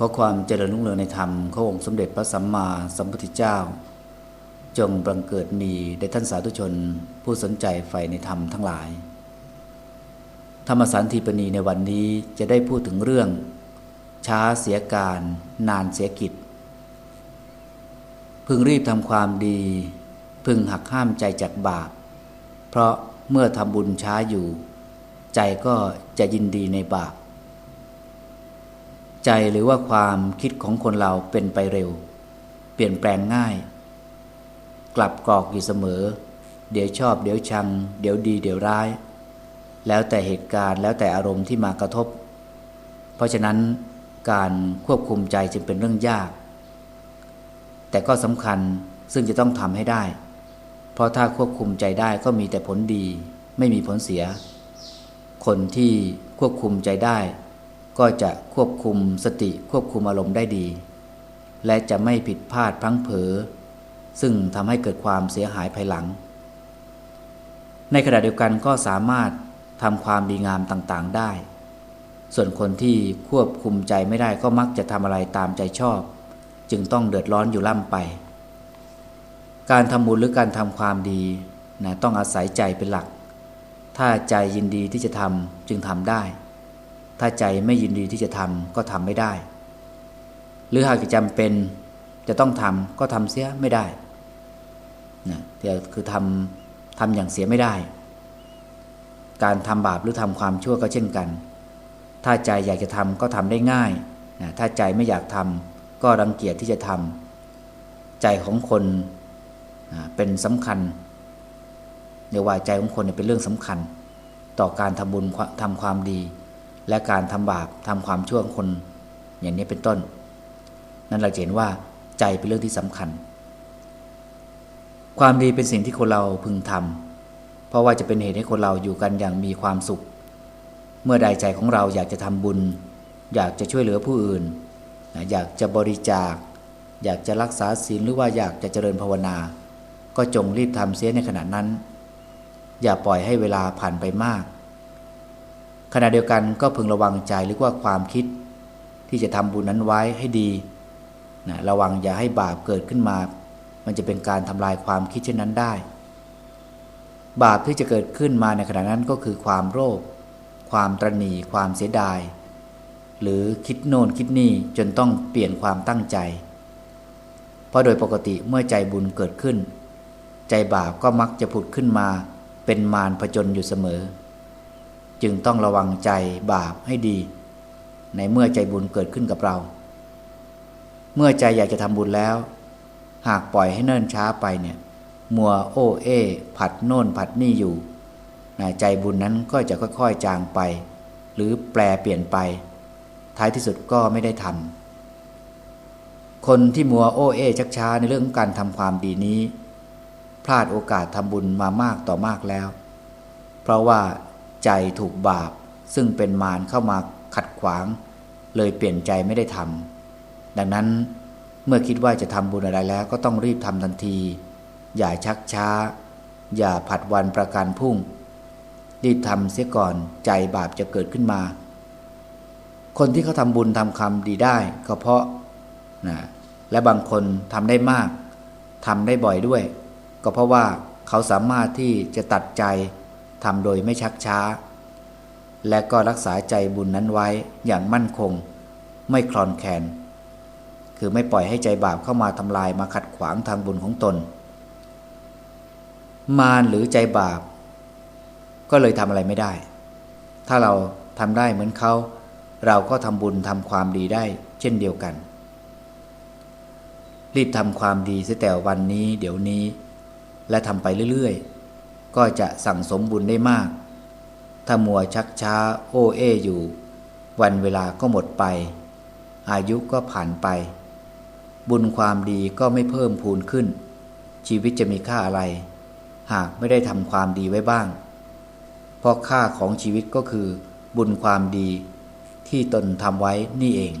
ขอความเจริญรุ่งเรืองในธรรมขององค์สมเด็จพระสัมมาสัมพุทธเจ้า จงบังเกิดมีแด่ท่านสาธุชนผู้สนใจใฝ่ในธรรมทั้งหลาย ธรรมสันติปณีในวันนี้จะได้พูดถึงเรื่อง ช้าเสียการ นานเสียกิจ พึงรีบทำความดี พึงหักห้ามใจจากบาป เพราะเมื่อทำบุญช้าอยู่ ใจก็จะยินดีในบาป ใจหรือว่าความคิดของคนเราเป็นไปเร็ว เปลี่ยนแปลงง่าย กลับกรอกอยู่เสมอ เดี๋ยวชอบ เดี๋ยวชัง เดี๋ยวดี เดี๋ยวร้าย แล้วแต่เหตุการณ์แล้วแต่อารมณ์ที่มากระทบ เพราะฉะนั้นการควบคุมใจจึงเป็นเรื่องยาก แต่ก็สำคัญซึ่งจะต้องทำให้ได้ เพราะถ้าควบคุมใจได้ก็มีแต่ผลดี ไม่มีผลเสีย คนที่ควบคุมใจได้ ก็จะควบคุมสติควบคุมอารมณ์ได้ดี และจะไม่ผิดพลาดพลั้งเผลอซึ่งทำให้เกิดความเสียหายภายหลัง ในขณะเดียวกันก็สามารถทำความดีงามต่างๆได้ ส่วนคนที่ควบคุมใจไม่ได้ก็มักจะทำอะไรตามใจชอบ จึงต้องเดือดร้อนอยู่ล่ำไป การทำบุญหรือการทำความดีนะต้องอาศัยใจเป็นหลัก ถ้าใจยินดีที่จะทำจึงทำได้ ถ้าใจไม่ยินดีที่จะทำก็ทำไม่ได้ หรือหากจำเป็นจะต้องทำก็ทำเสียไม่ได้นะแต่คือทำทำอย่างเสียไม่ได้ การทำบาปหรือทำความชั่วก็เช่นกัน ถ้าใจอยากจะทำก็ทำได้ง่ายนะถ้าใจไม่อยากทำก็รังเกียจที่จะทำใจของคนนะเป็นสำคัญเรียกว่าใจของคนเป็นเรื่องสำคัญ ต่อการทำบุญทำความดี และการทำบาปทำความชั่วของคนอย่างนี้เป็นต้น นั่นเราเห็นว่าใจเป็นเรื่องที่สำคัญ ความดีเป็นสิ่งที่คนเราพึงทำเพราะว่าจะเป็นเหตุให้คนเราอยู่กันอย่างมีความสุข เมื่อใดใจของเราอยากจะทำบุญ อยากจะช่วยเหลือผู้อื่น อยากจะบริจาค อยากจะรักษาศีลหรือว่าอยากจะเจริญภาวนา ก็จงรีบทำเสียในขณะนั้น อย่าปล่อยให้เวลาผ่านไปมาก ขณะเดียวกันก็พึงระวังใจหรือว่าความคิด ที่จะทำบุญนั้นไว้ให้ดีนะระวังอย่าให้บาปเกิดขึ้นมา มันจะเป็นการทำลายความคิดเช่นนั้นได้ บาปที่จะเกิดขึ้นมาในขณะนั้นก็คือความโลภความตรณีความเสียดาย หรือคิดโน่นคิดนี่จนต้องเปลี่ยนความตั้งใจ เพราะโดยปกติเมื่อใจบุญเกิดขึ้น ใจบาปก็มักจะผุดขึ้นมา เป็นมารผจญอยู่เสมอ จึงต้องระวังใจบาปให้ดี ในเมื่อใจบุญเกิดขึ้นกับเรา เมื่อใจอยากจะทำบุญแล้ว หากปล่อยให้เนิ่นช้าไปเนี่ย มัวโอเอ ผัดโน่นผัดนี่อยู่ใจบุญนั้นก็จะค่อยๆจางไป หรือแปลเปลี่ยนไป ท้ายที่สุดก็ไม่ได้ทำคนที่มัวโอเอ ชักช้าในเรื่องการทำความดีนี้ พลาดโอกาสทำบุญมามากต่อมากแล้ว เพราะว่า ใจถูกบาป ซึ่งเป็นมารเข้ามาขัดขวาง เลยเปลี่ยนใจไม่ได้ทำดังนั้นเมื่อคิดว่าจะทำบุญอะไรแล้วก็ต้องรีบทำทันที อย่าชักช้า อย่าผัดวันประกันพุ่ง รีบทำเสียก่อนใจบาปจะเกิดขึ้นมา คนที่เขาทำบุญทำคำดีได้ก็เพราะนะและบางคนทำได้มากทำได้บ่อยด้วย ก็เพราะว่าเขาสามารถที่จะตัดใจ ทำโดยไม่ชักช้า และก็รักษาใจบุญนั้นไว้อย่างมั่นคง ไม่คลอนแคลนคือไม่ปล่อยให้ใจบาปเข้ามาทำลายมาขัดขวางทางบุญของตน มารหรือใจบาป ก็เลยทำอะไรไม่ได้ ถ้าเราทำได้เหมือนเขา เราก็ทำบุญทำความดีได้ เช่นเดียวกัน รีบทำความดีเสียแต่วันนี้ เดี๋ยวนี้ และทำไปเรื่อยๆ ก็จะสั่งสมบุญได้มาก ถ้ามัวชักช้าโอ้เออยู่ วันเวลาก็หมดไป อายุก็ผ่านไป บุญความดีก็ไม่เพิ่มพูนขึ้น ชีวิตจะมีค่าอะไร หากไม่ได้ทำความดีไว้บ้าง เพราะค่าของชีวิตก็คือบุญความดีที่ตนทำไว้นี่เอง